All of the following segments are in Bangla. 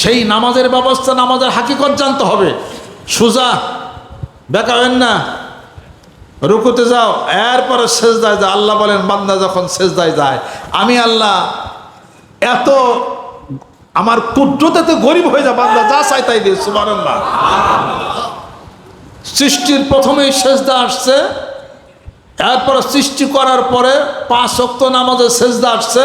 সেই নামাজের ব্যবস্থা, নামাজের হাকিকত জানতে হবে। সোজা বেকাবেন না। রুকুতে যাও, এরপরে সেজদায় যায় আল্লাহ বলেন, বান্দা যখন সেজদায় যায়, আমি আল্লাহ এত আমার কুদ্রতে তো গরিব হয়ে যা, বান্দা যা চাই তাই দিয়ে সুমান সৃষ্টির প্রথমেই সেজদা আসছে, এরপরে সৃষ্টি করার পরে পাঁচ অক্ত নামাজের সেজদা আসছে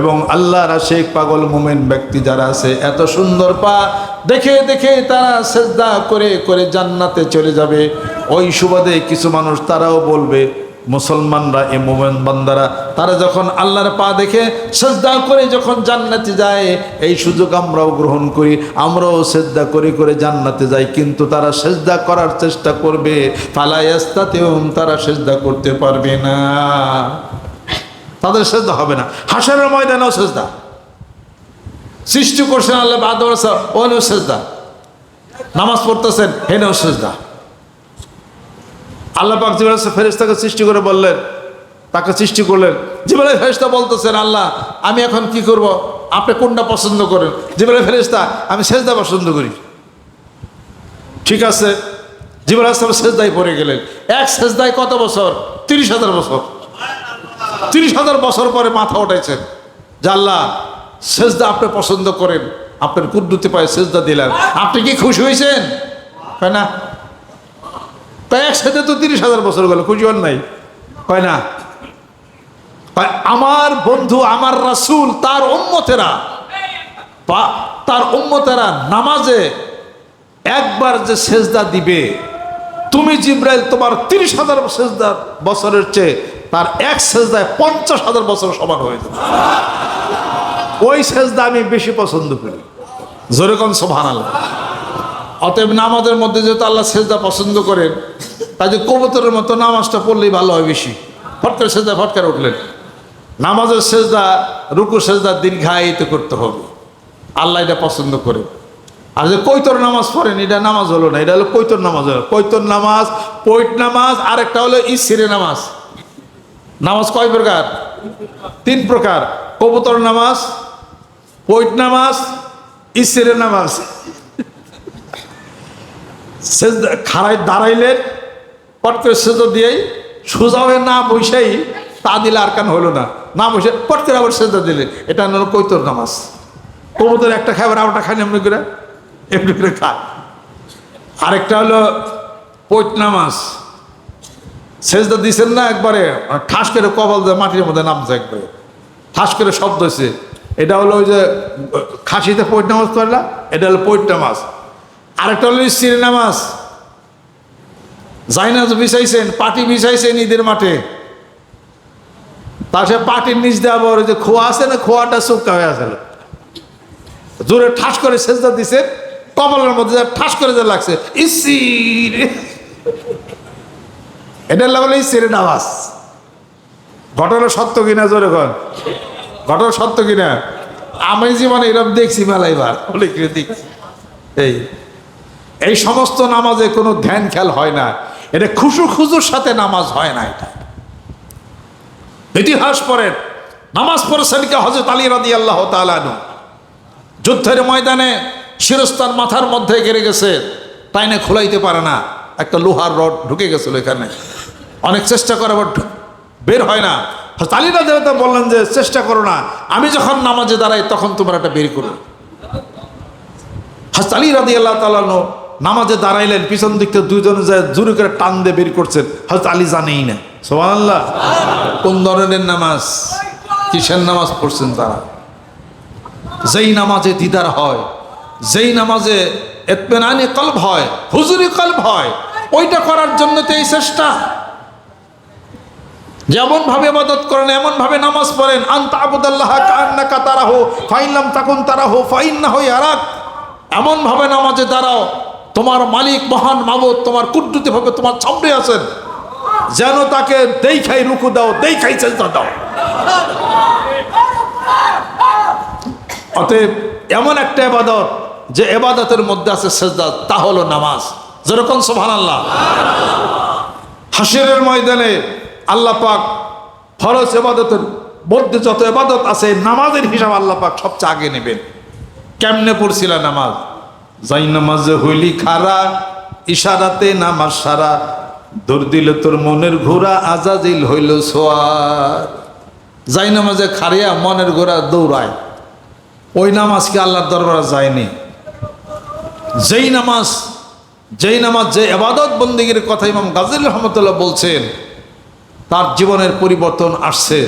এবং আল্লাহর আশেক পাগল মোমেন ব্যক্তি যারা আছে, এত সুন্দর পা দেখে দেখে তারা সেজদা করে করে জান্নাতে চলে যাবে। ওই সুবাদে কিছু মানুষ তারাও বলবে, মুসলমানরা এ মোমেন বান্দারা, তারা যখন আল্লাহর পা দেখে সেজদা করে যখন জান্নাতে যায়, এই সুযোগ আমরাও গ্রহণ করি, আমরাও সেজদা করে করে জান্নাতে যাই। কিন্তু তারা সেজদা করার চেষ্টা করবে ফালায়াস্তাতেও তারা সেজদা করতে পারবে না। তাদের সেজদা হবে না। হাসারের ময়দানেও সেজদা। সৃষ্টি করছেন আল্লাহ বাদর ওনেও সেজদা। নামাজ পড়তেছেন, হেনেও সেজদা। আল্লাহ পাক জিবরাইল ফেরেশতাকে সৃষ্টি করে বললেন, তাকে সৃষ্টি করলেন। জিবরাইল ফেরেশতা বলতেছেন, আল্লাহ, আমি এখন কি করব? আপনি কোনটা পছন্দ করেন? জিবরাইল ফেরেশতা, আমি সেজদা পছন্দ করি। ঠিক আছে, জিবরাইল আসলাম সেজদায় পড়ে গেলেন। এক সেজদায় কত বছর? তিরিশ হাজার বছর। তিরিশ হাজার বছর পরে মাথা উঠাইছেন। যে আল্লাহ, সেজদা আপনি পছন্দ করেন, আপনার কুদ্দুতে পায়ে সেজদা দিলেন। আপনি কি খুশি হয়েছেন? তাই না? তাই একসাথে তো তিরিশ হাজার বছর গেল, খুশি হন নাই? হয় না? আমার বন্ধু, আমার রাসূল, তার উম্মতেরা তার উম্মতেরা নামাজে একবার যে সেজদা দিবে, তুমি জিব্রাইল তোমার তিরিশ হাজার সেজদা বছরের চেয়ে তার এক সেজদায় পঞ্চাশ হাজার বছর সমান হয়ে যাবে। ওই সেজদা আমি বেশি পছন্দ করি। জোরে কম সোভান আল্লাহ অতএব নামাজের মধ্যে যেহেতু আল্লাহ সেজদা পছন্দ করেন, তাই যে কবুতরের মতো নামাজটা পড়লেই ভালো হয় বেশি। ফটকার সেজদা, ফটকার উঠলেন। নামাজের সেজদা রুকু সেজদা দীর্ঘায়িত করতে হবে। আল্লাহ এটা পছন্দ করে। আর যে কৈতর নামাজ পড়েন, এটা নামাজ হলো না, এটা হলো কৈতর নামাজ। হলো কৈতর নামাজ, পৈট নামাজ আর একটা হলো ইসিরে নামাজ। নামাজ কয় প্রকার? তিন প্রকার। কবুতর নামাজ পৈট নামাজ ইসিরে নামাজ। সেজদা খাড়ায় দাঁড়াইলেন পট করে সেজো দিয়েই সোজা হয়ে না বসেই তা দিলে আর কান হলো না? না বসে পট করে আবার সেজদা দিলে। এটা হলো কৈতর নামাজ। কবুতর একটা খাবার আরটা খায় না এমনি করে? এমনি করে খায়। আরেকটা হলো পৈত নামাজ। সেজদা দিছেন না একবারে ঠাস করে কবল দিয়ে মাটির মধ্যে নামছে একবারে। ঠাস করে শব্দ হয়েছে এটা হলো ওই যে, খাসিতে পৈট নামাজ পড়লা এটা হলো পৈট নামাজ। আরেকটা হলো সিরে নামাজ। জাইনাজ বিছাইছেন, পাটি বিছাইছেন ঈদের মাঠে। তার সে পাটির নিচ দিয়ে আবার ওই যে খোয়া আছে না, খোয়াটা চুপকা হয়ে আসে জোরে ঠাস করে সেজদা দিছে কমলের মধ্যে ঠাস করে যা লাগছে ইসির এটার লাগলে ইসিরে নামাজ ঘটনা সত্য কিনা জোরে কন? ঘটনা সত্য কিনা? আমি জীবনে এরকম দেখছি মেলাইবার। অনেক দেখছি এই এই সমস্ত নামাজে কোনো ধ্যান খেয়াল হয় না। এটা খুশু খুজুর সাথে নামাজ হয় না এটা। ইতিহাস পড়েন। নামাজ পড়েছেন কে হজরত আলী রাদি আল্লাহ তালানু যুদ্ধের ময়দানে শিরস্তান মাথার মধ্যে গেড়ে গেছে। তাই না খোলাইতে পারে না। একটা লোহার রড ঢুকে গেছিল এখানে। অনেক চেষ্টা করে বের হয় না। আলী রাদি বললেন যে, চেষ্টা করো না। আমি যখন নামাজে দাঁড়াই, তখন তোমার একটা বের করো। আলী রাদি আল্লাহ তালানো নামাজে দাঁড়াইলেন, পিছন দিক থেকে দুইজনে যায় জোরে করে টান দিয়ে বের করছেন। হয়তো আলী জানেই না। সোমান আল্লাহ কোন ধরনের নামাজ? কিসের নামাজ পড়ছেন তারা? যেই নামাজে দিদার হয়, যেই নামাজে এতমেনানি কল্প হয়, হুজুরি কল্প হয়, ওইটা করার জন্য তো এই চেষ্টা। যেমন ভাবে মদত করেন এমন ভাবে নামাজ পড়েন। আন্তা আবুদাল্লাহ কান্নাকা তারা হো ফাইনলাম তাকুন তারা হো ফাইন না হই আরাক এমন ভাবে নামাজে দাঁড়াও, তোমার মালিক মহান মাবুদ তোমার কুদ্দুতি ভাবে তোমার সামনে আছেন। যেন তাকে দেখাই রুকু দাও দেই খাই চেষ্টা দাও। অতএব এমন একটা এবাদত, যে এবাদতের মধ্যে আছে সেজদা, তা হলো নামাজ। যেরকম সোহান আল্লাহ হাসিরের ময়দানে আল্লাহ পাক ফরজ এবাদতের মধ্যে যত এবাদত আছে, নামাজের হিসাব আল্লাহ পাক সবচেয়ে আগে নেবেন। কেমনে পড়ছিল নামাজ? যাই নামাজে হইলি খারা, ইশারাতে নামাজ সারা দৌড় দিল তোর মনের ঘোড়া আজাজিল হইল সোয়ার। যাই নামাজে খারিয়া মনের ঘোড়া দৌড়ায়। ওই নামাজকে আল্লাহর দরবারে যায়নি? যেই নামাজ যেই নামাজ, যে আবাদত বন্দীগীর কথা ইমাম গাজিল রহমতুল্লাহ বলছেন তার জীবনের পরিবর্তন আসছে।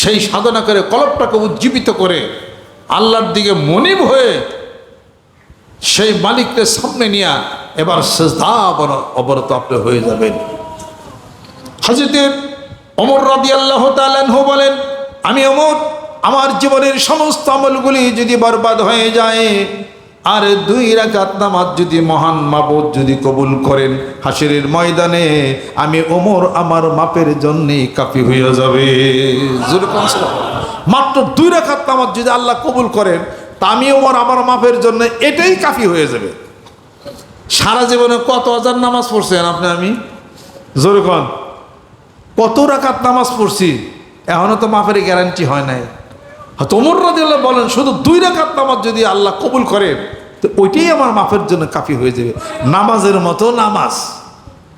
সেই সাধনা করে, কলপটাকে উজ্জীবিত করে, আল্লাহর দিকে মনিব হয়ে সেই মালিককে সামনে নিয়ে এবার সেজদা অবরত আপনি হয়ে যাবেন। হাজিদের অমর রাদি আল্লাহ তালানহ বলেন, আমি অমর, আমার জীবনের সমস্ত আমলগুলি যদি বরবাদ হয়ে যায় আর দুই রাকাত নামাজ যদি মহান মাবুদ যদি কবুল করেন হাসিরের ময়দানে আমি ওমর আমার মাপের জন্যে কাফি হয়ে যাবে। মাত্র দুই রাকাত নামাজ যদি আল্লাহ কবুল করেন, তা আমি ওমর আমার মাপের জন্য এটাই কাফি হয়ে যাবে। সারা জীবনে কত হাজার নামাজ পড়ছেন আপনি আমি? জোরে কত রাকাত নামাজ পড়ছি? এখনও তো মাপের গ্যারান্টি হয় নাই। তোমর রাদিয়াল্লাহ বলেন, শুধু দুই রাকাত নামাজ যদি আল্লাহ কবুল করে, তো ওইটাই আমার মাফের জন্য কাফি হয়ে যাবে। নামাজের মতো নামাজ।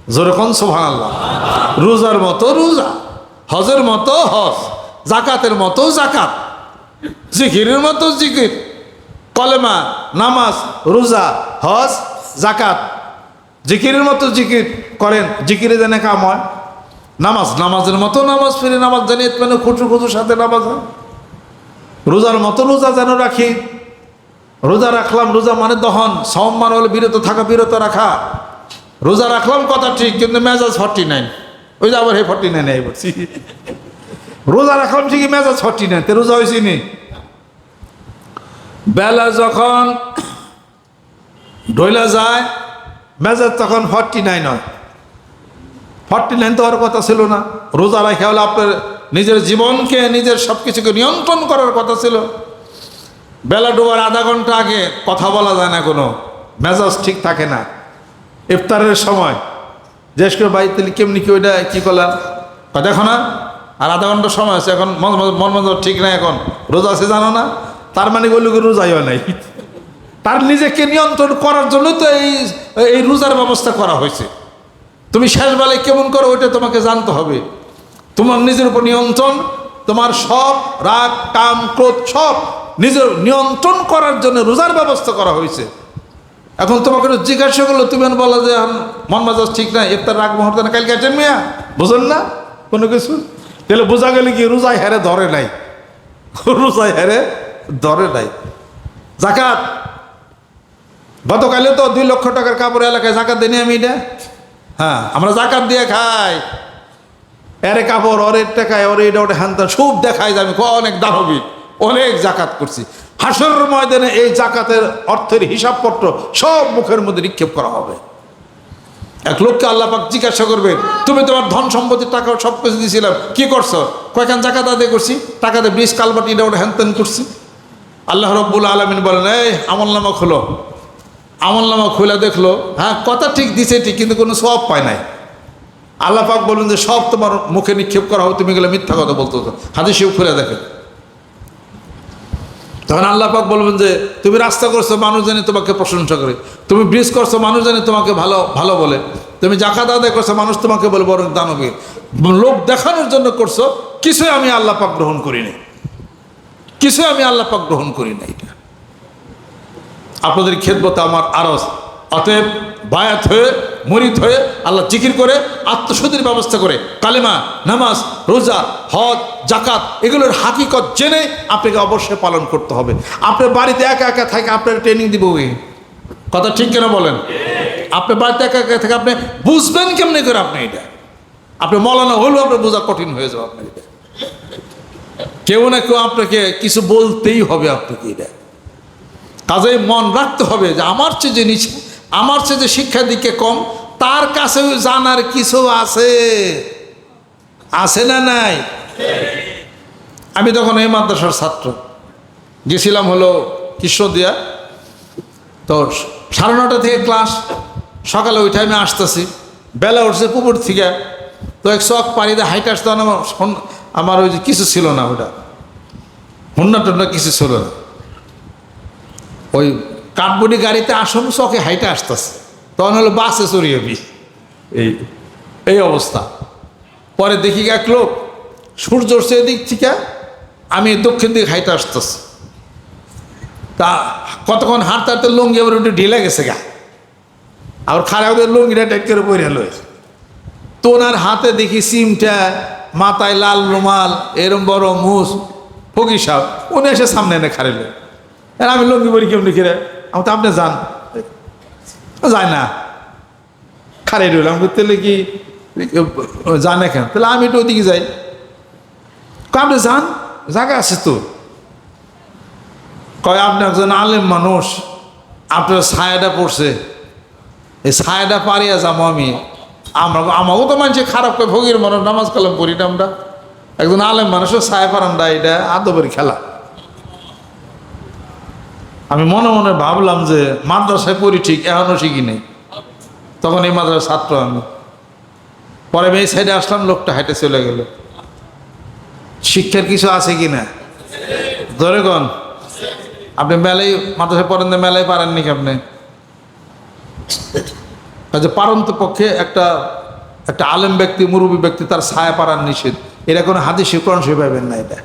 যেরকম সোহান আল্লাহ রোজার মতো রোজা। হজের মতো হজ। জাকাতের মতো জাকাত। জিকিরের মতো জিকির। কলেমা, নামাজ, রোজা, হজ, জাকাত। জিকিরের মতো জিকির করেন, জিকিরে জানে কাম হয়। নামাজ, নামাজের মতো নামাজ ফিরে নামাজ জানি মানে খুচু খুচুর সাথে নামাজ হয়। রোজার মতো রোজা যেন রাখি। রোজা রাখলাম, রোজা মানে দহন। সম মানে বিরত থাকা, বিরত রাখা। রোজা রাখলাম, কথা ঠিক, কিন্তু মেজাজ ফর্টি নাইন। ওই যে আবার হে ফর্টি নাইন, এই বলছি। রোজা রাখলাম, ঠিকই মেজাজ ফর্টি নাইন, তে রোজা হয়েছি নি। বেলা যখন ডইলা যায়, মেজাজ তখন ফর্টি নাইন হয়। ফর্টি নাইন তো হওয়ার কথা ছিল না। রোজা রাখা হলে আপনার নিজের জীবনকে, নিজের সব কিছুকে নিয়ন্ত্রণ করার কথা ছিল। বেলা ডোবার আধা ঘণ্টা আগে কথা বলা যায় না কোনো। মেজাজ ঠিক থাকে না। ইফতারের সময়। জিজ্ঞেস করে, ভাই, তাহলে কেমনি কি ওইটা কী করলাম? দেখো না, আর আধা ঘণ্টা সময় আছে, এখন মন মন ঠিক নাই এখন। রোজা আছে জানো না? তার মানে লোকের রোজাই হয় নাই। তার নিজেকে নিয়ন্ত্রণ করার জন্য তো এই এই রোজার ব্যবস্থা করা হয়েছে। তুমি শেষ বেলায় কেমন করো, ওইটা তোমাকে জানতে হবে। তোমার নিজের উপর নিয়ন্ত্রণ, তোমার সব রাগ, কাম, ক্রোধ সব নিজের নিয়ন্ত্রণ করার জন্য রোজার ব্যবস্থা করা হয়েছে। এখন তোমাকে জিজ্ঞাসা করল, তুমি বলো যে মন মাজাজ ঠিক নাই, ইফতার রাগ মুহূর্তে না, কালকে আছেন মিয়া? বুঝেন না? কোনো কিছু? তাহলে বোঝা গেলে কি, রোজায় হেরে ধরে নাই। রোজায় হেরে ধরে নাই। জাকাত গতকালে তো দুই লক্ষ টাকার কাপড় এলাকায় জাকাত দিনি আমি এটা। হ্যাঁ আমরা জাকাত দিয়ে খাই। এরে কাপড় অরের টাকায় অরে এটা ওটা হ্যান ত্যান সব দেখায় যে আমি অনেক দানবী, অনেক জাকাত করছি। হাসর ময়দানে এই জাকাতের অর্থের হিসাবপত্র সব মুখের মধ্যে নিক্ষেপ করা হবে। এক লোককে আল্লাহ পাক জিজ্ঞাসা করবেন, তুমি তোমার ধন সম্পত্তির টাকা সব কিছু দিয়েছিলাম, কি করছ? কয়খান জাকাত আদায় করছি? টাকাতে বিষ, কালবাট এটা ওটা হ্যান ত্যান করছি? আল্লাহ রব্বুল আলমিন বলেন, এই, আমল নামা খোলো। আমল নামা খোলা দেখল হ্যাঁ কথা ঠিক দিছে ঠিক, কিন্তু কোনো সব পায় নাই। আল্লাহ পাক বলবেন যে, সব তোমার মুখে নিক্ষেপ করা হোক, তুমি গেলে মিথ্যা কথা বলতো হাদিসেও খুলে দেখে। তখন আল্লাহ পাক বলবেন যে, তুমি রাস্তা করছ, মানুষ জানে তোমাকে প্রশংসা করে। তুমি ব্রিজ করছ, মানুষ জানে তোমাকে ভালো ভালো বলে। তুমি জাকাত আদায় করছ, মানুষ তোমাকে বলে বরং দানবীর লোক দেখানোর জন্য করছ, কিছুই আমি আল্লাহ পাক গ্রহণ করিনি। কিছুই আমি আল্লাহ পাক গ্রহণ করি না এটা আপনাদের খেদমতে আমার আরস অতএব বায়াত হয়ে, মরিত হয়ে আল্লাহ জিকির করে, আত্মশুদ্ধির ব্যবস্থা করে। কালেমা, নামাজ, রোজা, হজ জাকাত এগুলোর হাকিকত জেনে আপনাকে অবশ্যই পালন করতে হবে। আপনার বাড়িতে একা একা থাকে আপনার ট্রেনিং দিব কথা ঠিক কেন বলেন? আপনার বাড়িতে একা একা থেকে আপনি বুঝবেন কেমনি করে আপনি এটা? আপনি মলানা হলেও আপনার বোঝা কঠিন হয়ে যাবে আপনার কেউ না কেউ আপনাকে কিছু বলতেই হবে আপনাকে এটা। কাজেই মন রাখতে হবে যে আমার চেয়ে যে নিচে আমার চেয়ে শিক্ষা দিকে কম, তার কাছেও জানার কিছু আছে। আছে না নাই? আমি তখন এই মাদ্রাসার ছাত্র। গেছিলাম হলো কৃষ্ণদিয়া তো সাড়ে নটা থেকে ক্লাস, সকালে ওই টাইমে আসতেছি। বেলা উঠছে পুকুর থেকে। তো এক শখ পানিতে হাইট আসতে আমার আমার ওই যে কিছু ছিল না ওটা। হুন্না টুন্না কিছু ছিল না। ওই কাঠবুড়ি গাড়িতে আসুন চকে হাইটে আসতেছে। তখন হলো বাসে চড়িয়ে বি। এই এই অবস্থা। পরে দেখি এক লোক, সূর্য এদিক থেকে, আমি দক্ষিণ দিকে হাইটে আসতেছি। তা কতক্ষণ হাঁটতে হাঁটতে লুঙ্গি আবার একটু ঢিলে গেছে গা। আবার খারাপ করে লুঙ্গিটা টেক করে পরে লয়েছে তো ওনার হাতে দেখি সিমটা, মাথায় লাল রুমাল, এরম বড় মুস, ফকির সাহেব, উনি এসে সামনে এনে খারেল আর আমি লুঙ্গি পরি কেমনি কিরে আমি তো আপনি যান। যায় না। খারে রইলাম তাহলে কি জান কেন? তাহলে আমি একটু ওদিকে যাই। আপনি যান? জায়গা আছে তো। কয় আপনি একজন আলেম মানুষ। আপনার ছায়াটা পড়ছে। এই ছায়াটা পারিয়া যাব আমি। আমরা আমাকেও তো মানুষ খারাপ করে ভোগের মানুষ, নামাজ কালাম না আমরা। একজন আলেম মানুষের ছায়া পারানটা এটা আদবের খেলা। আমি মনে মনে ভাবলাম যে মাদ্রাসায় পড়ি ঠিক এখনও শিখি নেই। তখন এই মাদ্রাসার ছাত্র আমি। পরে এই সাইডে আসলাম, লোকটা হেঁটে চলে গেল। শিক্ষার কিছু আছে কি না? ধরে কন, আপনি মেলাই, মাদ্রাসায় পড়েন না মেলায় পারেননি কি আপনি? পারন্ত পক্ষে একটা একটা আলেম ব্যক্তি মুরব্বী ব্যক্তি, তার ছায়া পারার নিষেধ। এটা কোনো হাদিস, কোরআন সে পাবেন না এটা।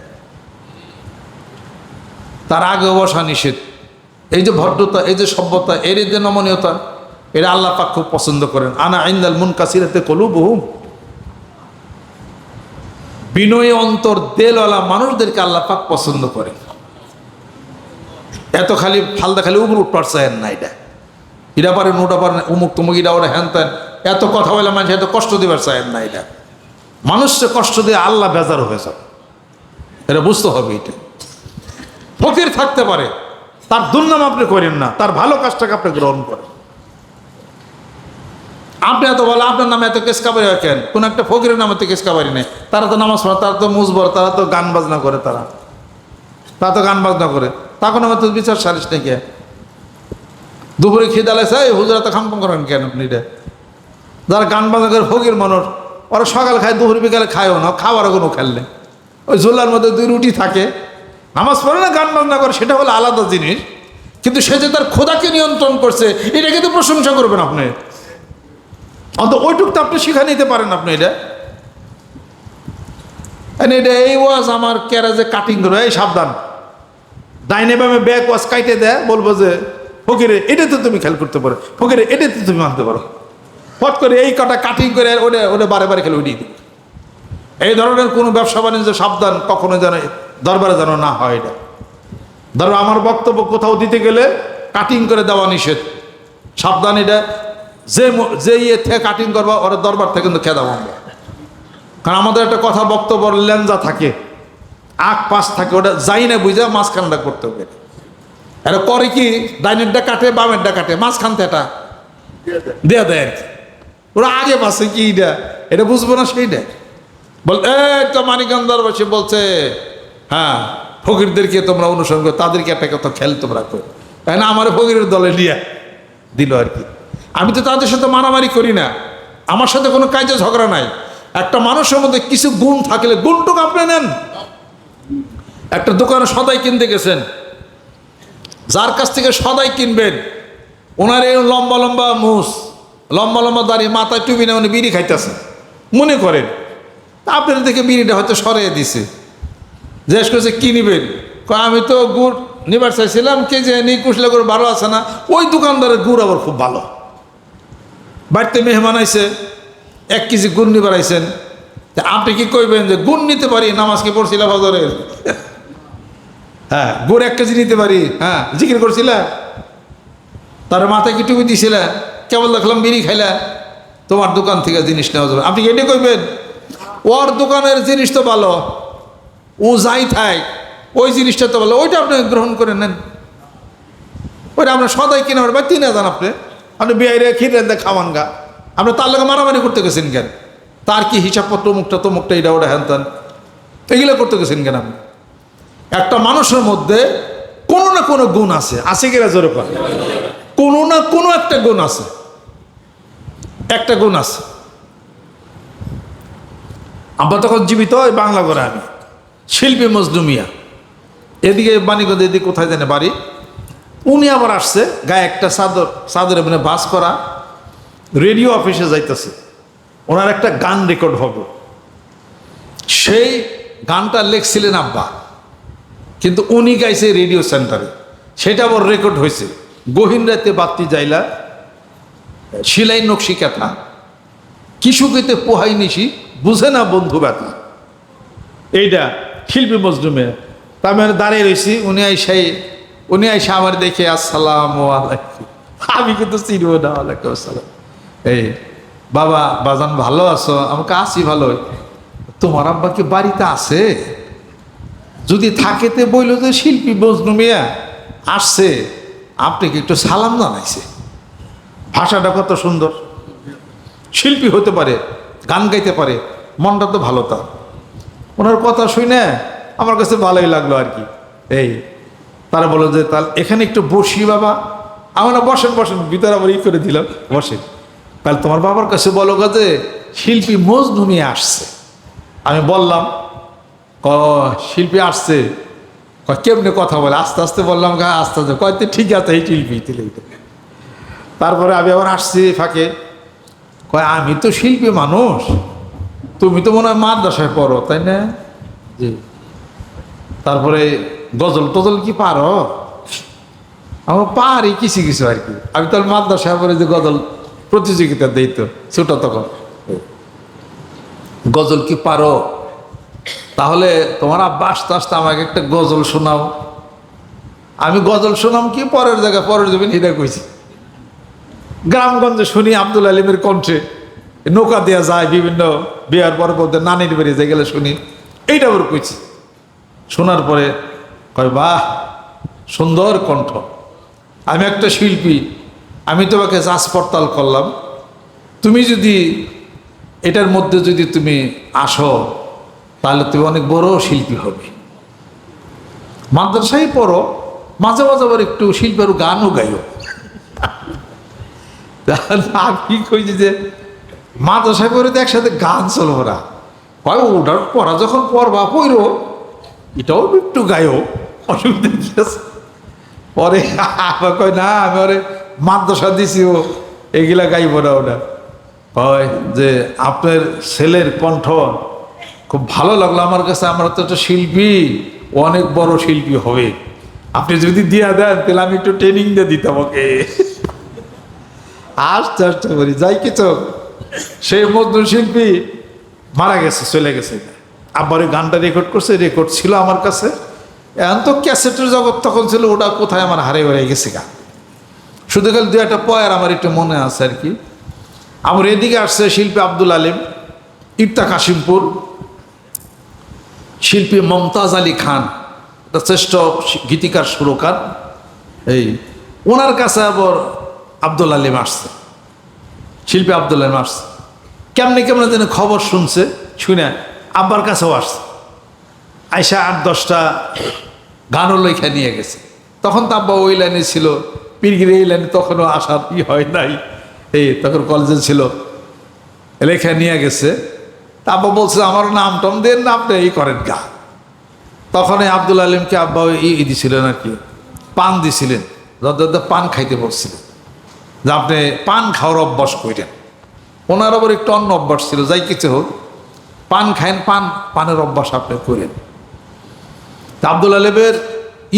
তার আগে বসা নিষেধ। এই যে ভদ্রতা, এই যে সভ্যতা, এর যে নমনীয়তা এটা আল্লাহ পাক খুব পছন্দ করেন। আনা আইন্দাল মুন কাসিরাতে কলু বহু বিনয়ী অন্তর দেলওয়ালা মানুষদেরকে আল্লাহ পাক পছন্দ করেন। এত খালি ফালদা খালি উপর উঠপার চায়েন না এটা। ইটা পারেন ওটা পারেন, উমুক তুমুক ইটা ওটা হ্যান ত্যান। এত কথা বলে মানুষ এত কষ্ট দিবার চায়েন না এটা। মানুষকে কষ্ট দিয়ে আল্লাহ বেজার হয়ে যাবে। এটা বুঝতে হবে এটা। ফকির থাকতে পারে। তার দুর্নাম আপনি করেন না, তার ভালো কাজটাকে আপনি গ্রহণ করেন। আপনি এত বলো আপনার নামে এত কেসকাবারি হয় কেন? কোন একটা ফকিরের নামে তো কেসকাবারি নেই। তারা তো নামাজ পড়ে, তারা তো মুজবর তারা তো গান বাজনা করে তারা। তারা তো গান বাজনা করে। তখন আমার তো বিচার সারিস নাকি দুপুরে খিদালে এই হুজুরা তো খামপাম করেন কেন আপনি এটা? যারা গান বাজনা করে ফকির মানুষ, ওরা সকাল খায়, দুপুর বিকালে খায়ও না খাওয়ার কোনো খেললে ওই ঝোলার মধ্যে দুই রুটি থাকে নামাজ পড়ে না, গান বাজনা করে, সেটা হলো আলাদা জিনিস। কিন্তু সে যে তার খোদাকে নিয়ন্ত্রণ করছে এটা কিন্তু প্রশংসা করবেন আপনি। অন্ত ওইটুক তো আপনি শিখা নিতে পারেন আপনি এটা। এটা এই ওয়াজ আমার ক্যারাজে কাটিং করবে এই সাবধান। ডাইনে বামে ব্যাক ওয়াজ কাইটে দেয়, বলব যে, ফকিরে, এটা তো তুমি খেয়াল করতে পারো। ফকিরে, এটা তো তুমি মানতে পারো। ফট করে এই কটা কাটিং করে, ওটা ওটা বারে বারে খেলে উঠিয়ে দিবে এই ধরনের কোনো ব্যবসা বাণিজ্য সাবধান, কখনো যেন দরবারে যেন না হয় এটা। ধরো আমার বক্তব্য কোথাও দিতে গেলে কাটিং করে দেওয়া নিষেধ। সাবধান এটা। যে যে ইয়ে থেকে কাটিং করবা ওর দরবার থেকে কিন্তু খেদাবো আমরা। কারণ আমাদের একটা কথা বক্তব্য লেঞ্জা থাকে। আখ পাশ থাকে ওটা যাই না বুঝে মাঝখানটা করতে হবে। এটা করে কি? ডাইনেরটা কাটে বামেরটা কাটে মাঝখানতে এটা। দেয়া দেয়। আর কি। ওরা আগে পাশে কি এটা? এটা বুঝব না সেইটা। বল এই তো মানিকান দরবার সে বলছে হ্যাঁ ফকিরদেরকে তোমরা অনুসরণ করো, তাদেরকে একটা কথা খেয়াল তোমরা করো। তাই না? আমার ফকিরের দলে নিয়ে দিল আর কি। আমি তো তাদের সাথে মারামারি করি না। আমার সাথে কোনো কাজে ঝগড়া নাই। একটা মানুষের মধ্যে কিছু গুণ থাকলে গুণটুকু আপনি নেন। একটা দোকানে সদাই কিনতে গেছেন। যার কাছ থেকে সদাই কিনবেন, ওনার এই লম্বা লম্বা মুস, লম্বা লম্বা দাঁড়িয়ে মাথায় টুবি না উনি বিড়ি খাইতেছে মনে করেন আপনার থেকে বিড়িটা হয়তো সরিয়ে দিছে। জিজ্ঞেস করছে, কী নিবেন? আমি তো গুড় নিবার চাইছিলাম, কে যে নি, কুশলা করে ভালো আছে না? ওই দোকানদারের গুড় আবার খুব ভালো। বাড়িতে মেহমান আইসে এক কেজি গুড় নিবার আইছেন। তা আপনি কি কইবেন যে গুড় নিতে পারি, নামাজ কি বাজারের হ্যাঁ গুড় এক কেজি নিতে পারি হ্যাঁ জিকির করছিলা? তার মাথায় কি টুপি দিছিলা? কেবল দেখলাম বিড়ি খাইলা। তোমার দোকান থেকে জিনিস নেওয়া যাবে। আপনি কি এটাই কইবেন? ওর দোকানের জিনিস তো ভালো। ও যাই থাই, ওই জিনিসটা তো বলে, ওইটা আপনি গ্রহণ করে নেন। ওইটা আপনার সদাই কিনে পারবেন তিন হাজার আপনি। আপনি বিয়াইরে খিরে দে খাওয়ান গা। আপনি তার লোকে মারামারি করতে গেছেন কেন? তার কি হিসাবপত্র, মুখটা তমুকটা এটা ওটা হ্যান ত্যান। এগুলো করতে গেছেন কেন আপনি? একটা মানুষের মধ্যে কোনো না কোনো গুণ আছে। আছে কিনা জোরে কর কোনো না কোনো একটা গুণ আছে। একটা গুণ আছে। আমরা তখন জীবিত ওই বাংলা করে আমি। শিল্পী মজলুমিয়া এদিকে বাণীগঞ্জ এদিকে কোথায় জানে বাড়ি? উনি আবার আসছে, গায়ে একটা চাদর, চাদরে মানে বাস করা। রেডিও অফিসে যাইতেছে। ওনার একটা গান রেকর্ড হবে। সেই গানটা লেখছিলেন আব্বা। কিন্তু উনি গাইছে রেডিও সেন্টারে। সেটা আবার রেকর্ড হয়েছে। গহীন রাতে বাত্তি যাইলা শিলাই নকশি ক্যাথা কিশুকেতে পোহাই নিশি, বুঝে না বন্ধু ব্যথা এইটা শিল্পী মজলুমে। তার মানে দাঁড়িয়ে রয়েছি উনি আইসাই উনি আইসা আমার দেখে, আসসালাম আমি কিন্তু চিনব না আলাইকুম আসসালাম। এই, বাবা, বাজান ভালো আছো? আমাকে আসি ভালো তোমার আব্বা কি বাড়িতে আছে? যদি থাকে থাকেতে বইল যে শিল্পী বজনু মিয়া আসছে, আপনাকে একটু সালাম জানাইছে। ভাষাটা কত সুন্দর। শিল্পী হতে পারে, গান গাইতে পারে, মনটা তো ভালো তার। ওনার কথা শুনে আমার কাছে ভালোই লাগল আর কি। এই, তারা বলল যে, তাহলে এখানে একটু বসি বাবা। আমরা বসেন বসেন। ভিতরে আবার ই করে দিলাম, বসেন। তাহলে তোমার বাবার কাছে বলো যে, শিল্পী মজনু নিয়ে আসছে। আমি বললাম, ক, শিল্পী আসছে। কেমনে কথা বলে? আস্তে আস্তে বললাম, গা, আস্তে আস্তে। কয়তে ঠিক আছে, এই শিল্পী তিলে তারপরে আমি আবার আসছি ফাঁকে। কয়, আমি তো শিল্পী মানুষ। তুমি তো মনে হয় মাদ্রাসায় পড়ো তাই না? জি। তারপরে গজল টজল কি পারো? আমার পারি কিছু কিছু আর কি। আমি তো মাদ্রাসায় পরে যে গজল প্রতিযোগিতা দিই তো ছোট তখন। গজল কি পারো? তাহলে তোমার আব্বা আস্তে আস্তে আমাকে একটা গজল শোনাও। আমি গজল শোনাম কি পরের জায়গায় পরের জমিন এটা কইছি। গ্রামগঞ্জে শুনি আব্দুল আলিমের কণ্ঠে নৌকা দেওয়া যায় বিভিন্ন বিয়ার পরবর্তী নানির বাড়ি যে গেলে শুনি। এইটা ওর কইছি। শোনার পরে কয়, বাহ, সুন্দর কণ্ঠ। আমি একটা শিল্পী, আমি তোমাকে যাচ পড়তাল করলাম। তুমি যদি এটার মধ্যে যদি তুমি আসো, তাহলে তুমি অনেক বড় শিল্পী হবে। মাদ্রাসায় পড়ো, মাঝে মাঝে আবার একটু শিল্পের গানও গাইও। আমি কইছি যে মাদ্রাসায় পড়ে তো একসাথে গান চলবো না। হয় ওটার পড়া যখন পড়বা, পড়ো। এটাও একটু গায়ও। অসুবিধা পরে আবার কয়, না, আমি ওরে মাদ্রাসা দিছি ও, এগুলা গাইব না ওটা। হয় যে আপনার ছেলের কণ্ঠ খুব ভালো লাগল আমার কাছে। আমার তো একটা শিল্পী, অনেক বড় শিল্পী হবে। আপনি যদি দিয়া দেন, তাহলে আমি একটু ট্রেনিং দিয়ে দিতাম, ওকে। আস্তে আস্তে করি। যাই কিছু। সেই মজদুর শিল্পী মারা গেছে, চলে গেছে। আবার ওই গানটা রেকর্ড করছে রেকর্ড ছিল আমার কাছে। এখন তো ক্যাসেটের জগৎ তখন ছিল, ওটা কোথায় আমার হারে হয়ে গেছে গা। শুধু খালি দু একটা পয়ার আমার একটু মনে আছে আর কি। আমার এদিকে আসছে শিল্পী আব্দুল আলিম ইফতা কাশিমপুর। শিল্পী মমতাজ আলী খান শ্রেষ্ঠ গীতিকার সুরকার। এই, ওনার কাছে আবার আব্দুল আলিম আসছে। শিল্পী আবদুল্লাহ আসছে কেমনে কেমনে যেন খবর শুনছে, শুনে আব্বার কাছেও আসছে। আয়সা আট দশটা গানও লেখা নিয়ে গেছে। তখন তো আব্বা ওই লাইনে ছিল, পিরগিরি এই লাইনে তখনও আসার ই হয় নাই। এই তখন কলেজে ছিল, লেখা নিয়ে গেছে। তা আব্বা বলছে আমার নাম টম দেন না, আপনি এই করেন গা। তখন আব্দুল আলিমকে আব্বা ই দিছিলেন আর কি, পান দিছিলেন যত পান খাইতে বলছিলেন যে আপনি পান খাওয়ার অভ্যাস করেন ওনার আবার একটু অন্য অভ্যাস ছিল, যাই কিছু হোক। পান খায়েন পান, পানের অভ্যাস আপনি করেন। আব্দুল আলেবের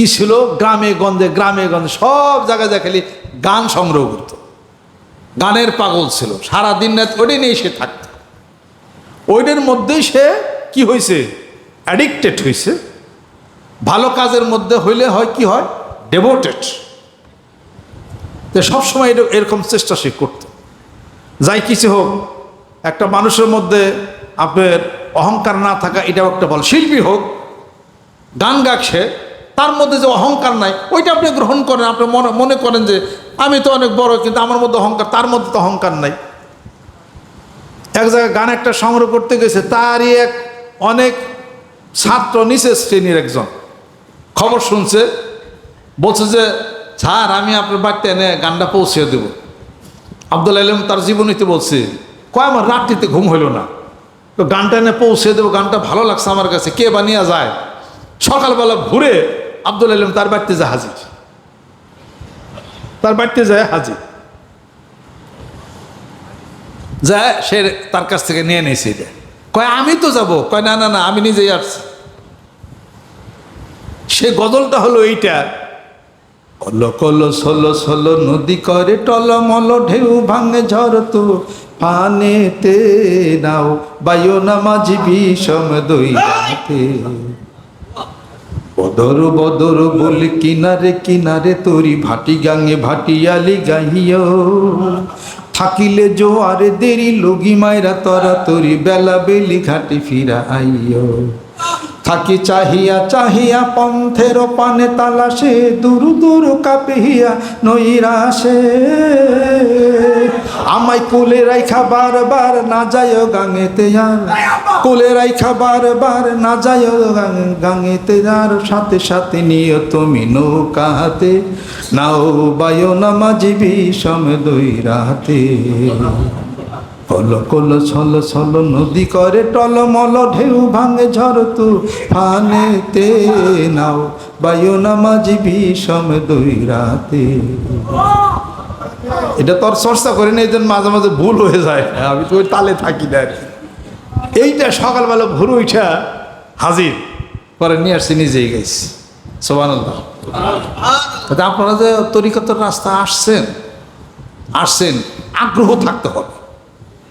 ই ছিল গ্রামে গঞ্জে গ্রামে গঞ্জে সব জায়গায় যা খালি গান সংগ্রহ করত। গানের পাগল ছিল সারা দিন রাত ওটাই নিয়ে সে থাকত। ওইটার মধ্যেই সে কি হয়েছে অ্যাডিক্টেড হয়েছে ভালো কাজের মধ্যে হইলে হয় কি হয়? ডেভোটেড তো সবসময় এরকম চেষ্টা সে করত। যাই কিছু হোক, একটা মানুষের মধ্যে আপনার অহংকার না থাকা এটাও একটা বল শিল্পী হোক, গান গাচ্ছে তার মধ্যে যে অহংকার নাই, ওইটা আপনি গ্রহণ করেন, আপনি মনে মনে করেন যে আমি তো অনেক বড়, কিন্তু আমার মধ্যে অহংকার, তার মধ্যে তো অহংকার নাই। এক জায়গায় গান একটা সংগ্রহ করতে গেছে, তারই এক অনেক ছাত্র নিচে শ্রেণির একজন। খবর শুনছে, বলছে যে স্যার, আমি আপনার বাড়িতে এনে গানটা পৌঁছে দেব। আব্দুল আলম তার জীবনীতে বলছে, কয় আমার রাত্রিতে ঘুম হইল না। তো গানটা এনে পৌঁছে দেবো, গানটা ভালো লাগছে আমার কাছে, কে বানিয়ে যায়? সকালবেলা ঘুরে আব্দুল আলম তার বাড়িতে যায় হাজির। তার বাড়িতে যায় হাজির। যায়, সে তার কাছ থেকে নিয়ে নিয়েছে এটা। কয়, আমি তো যাব। কয়, না না না, আমি নিজেই আসছি। সে গজলটা হলো এইটা কল কল সল সল নদী করে টলমল, ঢেউ ভাঙে ঝড় তো পানেতে নাও, বায়ু নামাজি বিষম দইতে বদর বদর বল কিনারে কিনারে তোরি ভাটি গাঙে ভাটিয়ালি গাইও থাকিলে জোয়ারে দেরি, লগি মাইরা তরা তরি বেলা বেলি ঘাটি ফিরা আইও থাকি চাহিয়া চাহিয়া পন্থের পানে তালাশে, দুরু দুরু কাপিয়া নইরাসে আমায় কুলে রাইখা বার বার না যায় গাঙেতে আর কুলে রাইখা বার বার না যায় গাঙ- গাঙেতে আর সাথে সাথে নিও তুমি নৌকা হাতে নাও বায়ো নামাজি বিষম দুই রাতে। কল কল ছল ছল নদী করে টলমল ঢেউ ভাঙে ঝড় তু ফানেতে নাও বায়ু নামাজি বিষম দুই রাতে। এটা তোর চর্চা করি না, এই মাঝে মাঝে ভুল হয়ে যায়। আমি তো ওই তালে থাকি না আর। এইটা সকালবেলা ভোর উঠা হাজির, পরে নিয়ে আসছি, নিজেই গেছি। সোবান আপনারা যে তরিকতের রাস্তা আসছেন আসছেন, আগ্রহ থাকতে হবে।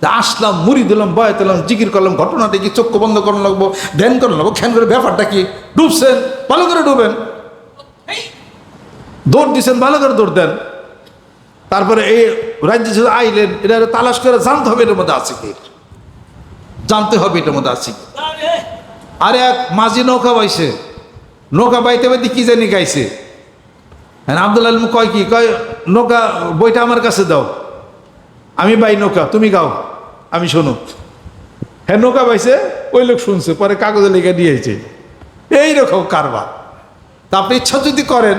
আসলাম, মুড়ি দিলাম বয় দিলাম, জিকির করলাম, ঘটনা দেখি, চক্ষু বন্ধ করানো লাগবো, ধ্যান করানো লাগবো, খ্যান করে ব্যাপারটা কি? ডুবছেন, ভালো করে ডুবেন। দৌড় দিছেন, ভালো করে দৌড় দেন। তারপরে এই রাজ্যে আইলেন এটা তালাশ করে জানতে হবে এটার মধ্যে আছে কি? জানতে হবে এটার মধ্যে আছে কি? আরে এক মাঝি নৌকা বাইছে। নৌকা বাইতে বাইতে কি জানি গাইছে। হ্যাঁ আব্দুল আলম কয় কি? কয়, নৌকা, বইটা আমার কাছে দাও। আমি বাই নৌকা, তুমি গাও। আমি শোনো। হ্যাঁ নৌকা বাইছে, ওই লোক শুনছে, পরে কাগজে লেগে দিয়েছে এইরকম কারবার। তা আপনি ইচ্ছা যদি করেন,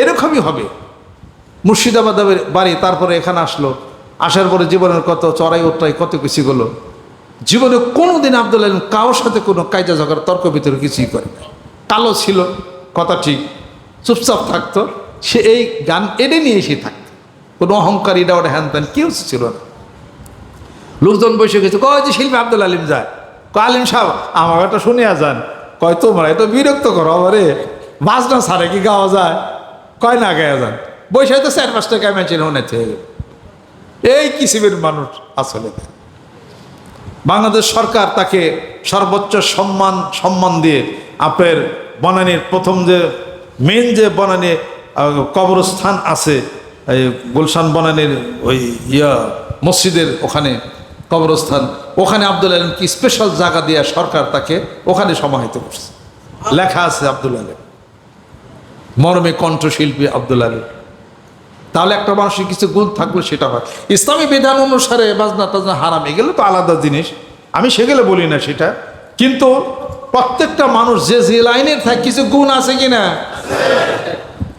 এরকমই হবে। মুর্শিদাবাদের বাড়ি, তারপরে এখানে আসলো। আসার পরে জীবনের কত চড়াই ওট্টাই কত কিছু গেলো জীবনে কোনো দিন আব্দুল আলম কারোর সাথে কোনো কায়দা ঝগড়া, তর্ক ভিতরে কিছুই করে কালো ছিল, কথা ঠিক, চুপচাপ থাকতো। সে এই গান এনে নিয়ে এসে থাকতো। কোনো অহংকার এটা ওটা হ্যান ত্যান কেউ ছিল না। লোকজন বসে গেছে, কয় যে শিল্পী আব্দুল আলিম যায়? কয়, আলিম সাহেব, আমার একটা শুনিয়া যান। কয়, তোমরা এত বিরক্ত করো আমারে বাজনা ছাড়ে কি গাওয়া যায়? কয়, না গায়া যান। বসে তো চার পাঁচটা ক্যামেরা চিনে হয়ে এই কিসিমের মানুষ আসলে? বাংলাদেশ সরকার তাকে সর্বোচ্চ সম্মান সম্মান দিয়ে আপনার বনানীর প্রথম যে মেন যে বনানী কবরস্থান আছে, এই গুলশান বনানীর ওই ইয়া, মসজিদের ওখানে কবরস্থান। ওখানে আব্দুল আলম কি স্পেশাল জায়গা দিয়ে সরকার তাকে ওখানে সমাহিত করছে? লেখা আছে আব্দুল আলম। মরমে কণ্ঠশিল্পী আব্দুল আলম। তাহলে একটা মানুষের কিছু গুণ থাকলে সেটা হয়। ইসলামী বিধান অনুসারে বাজনা টাজনা হারাম, এগুলো তো আলাদা জিনিস। আমি সেগুলো বলি না সেটা। কিন্তু প্রত্যেকটা মানুষ যে যে লাইনে থাকে, কিছু গুণ আছে কি না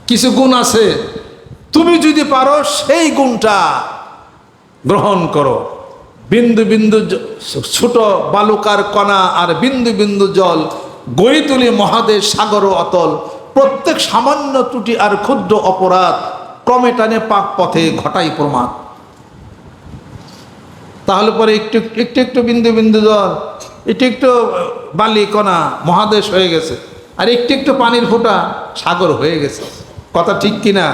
কিছু গুণ আছে। তুমি যদি পারো সেই গুণটা গ্রহণ করো। বিন্দু বিন্দু ছোট বালুকার কণা আর বিন্দু বিন্দু জল গড়ি তুলি মহাদেশ সাগর অতল। প্রত্যেক সামান্য ত্রুটি আর ক্ষুদ্র অপরাধ ক্রমে টানে পাক পথে ঘটাই প্রমাদ তাহলে পরে একটু একটু একটু বিন্দু বিন্দু জল, একটু একটু বালি কণা, মহাদেশ হয়ে গেছে। আর একটু একটু পানির ফোঁটা সাগর হয়ে গেছে। কথা ঠিক কিনা?